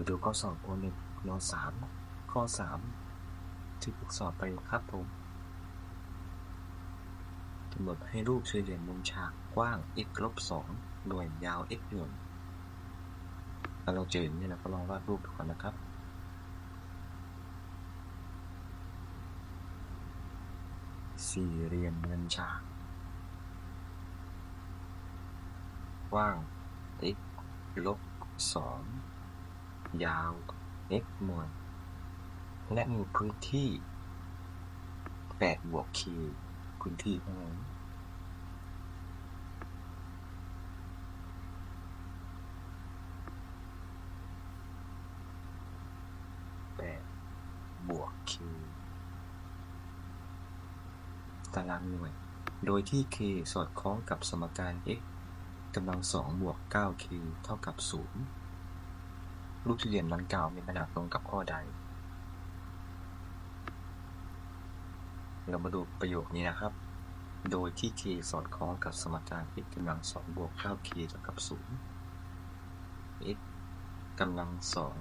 มาดูข้อสอบโอหนึ่งนสามข้อสามที่ฝึกสอบไปครับผมกำหนดให้รูปสี่เหลี่ยมมุมฉากกว้าง x ลบสองหน่วยยาว x หน่วยถ้าเราเจออย่างนี้เราก็ลองวาดรูปดูก่อนนะครับสี่เหลี่ยมมุมฉากกว้าง x ลบสอง ยาว x หน่วยและมีพื้นที่8บวก k พื้นที่เท่านั้น8บวก k ตารางหน่วย โดยที่ k สอดคล้องกับสมการ x กำลังสองบวก 9k เท่ากับ 0 รูปสี่เหลี่ยมดังกล่าวมีขนาดตรงกับข้อใด เรามาดูประโยคนี้นะครับ โดยที่ k สอดคล้องกับสมการ x กำลังสองบวก 9k เท่ากับ0 x กำลังสอง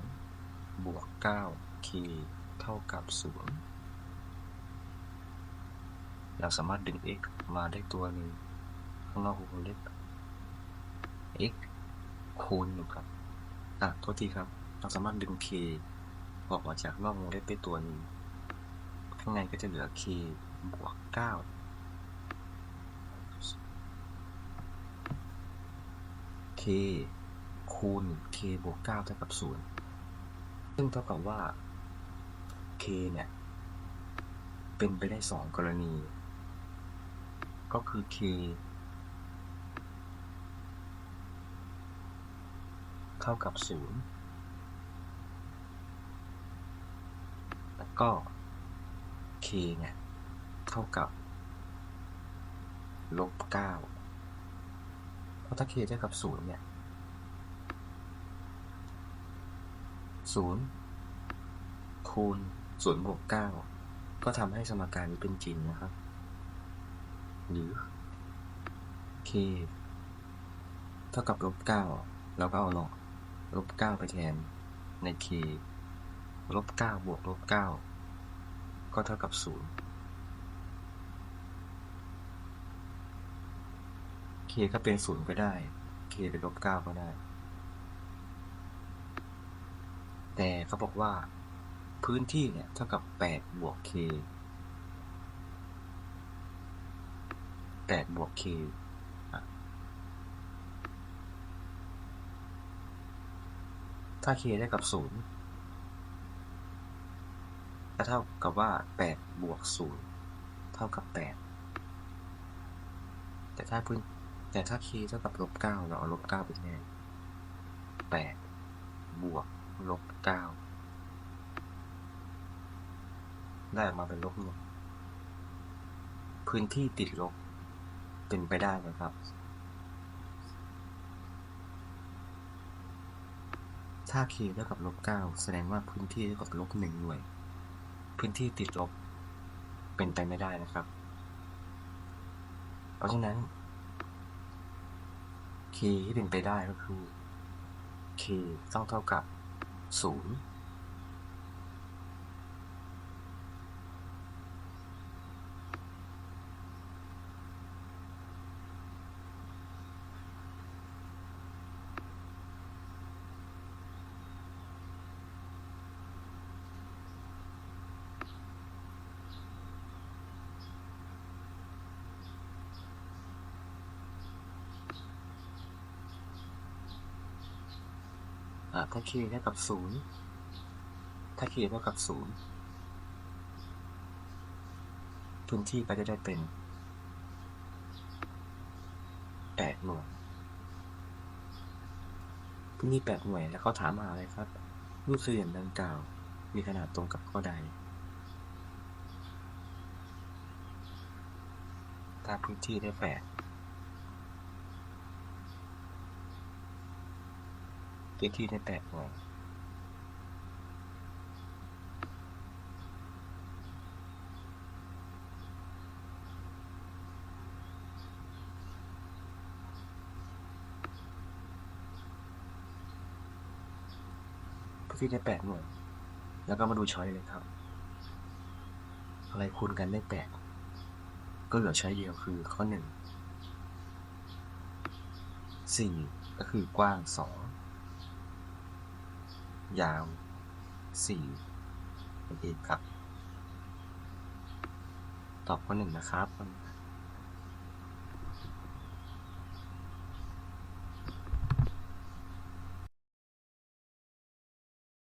บวก 9k เท่ากับ0เราสามารถดึง x มาได้ตัวหนึ่งข้างนอกวงเล็บ x คูณอยู่ครับ อะโทษทีครับ เราสามารถดึง k ออกมาจากนอกวงเล็บไปตัวหนึงข้างในก็จะเหลือ k บวก9 k คูณ k บวก9เท่ากับ0ซึ่งเท่ากับว่า k เนี่ย เป็นไปได้2กรณี ก็คือ k เท่ากับ0แล้ว ก็ k เนี่ยเท่ากับลบ9เพราะถ้า k เท่ากับ0เนี่ย0คูณ0บวก9ก็ทำให้สมการนี้เป็นจริงนะครับ หรือ k เท่ากับลบ9แล้วก็เอาลบลบ9ไปแทนใน k ลบ9บวกลบ9ก็็เท่ากับ0 k ก็เป็น0ก็ได้ k เป็นลบ9ก็ได้ แต่เขาบอกว่า พื้นที่เนี่ยเท่ากับ8บวก k 8บวก k อะถ้า k ได้กับ0 ก็เท่ากับว่า 8 บวก 0 เท่ากับ 8 แต่ถ้าพื้นแต่ถ้า k เท่ากับลบ 9 เราเอาลบ9ไปแทน8บวกลบ 9 ได้ออกมาเป็นลบหนึ่งพื้นที่ติดลบ เป็นไปได้นะครับ ถ้า k เท่ากับลบ 9 แสดงว่าพื้นที่เท่ากับลบ 1 หน่วย พื้นที่ติดลบเป็นไปไม่ได้นะครับ เพราะฉะนั้น k ที่เป็นไปได้ก็คือ k ต้องเท่ากับ 0 ถ้า k เท่ากับ 0 ถ้า k เท่ากับ 0 พื้นที่ก็จะได้เป็น8หน่วยพื้นที่8หน่วยแล้วเขาถามมาอะไรครับรูปสี่เหลี่ยมดังกล่าว มีขนาดตรงกับข้อใด ถ้าพื้นที่ได้8 พื้นที่ได้แปดหน่พี่ได้แปดหน่วย แล้วก็มาดูช้อยเลยครับ อะไรคูณกันได้แปดก็เหลือช้อยเดียวคือข้อหนึ่งสี่ก็คือกว้างสอง ยาวสี่นั่นครับ ตอบข้อหนึ่งนะครับ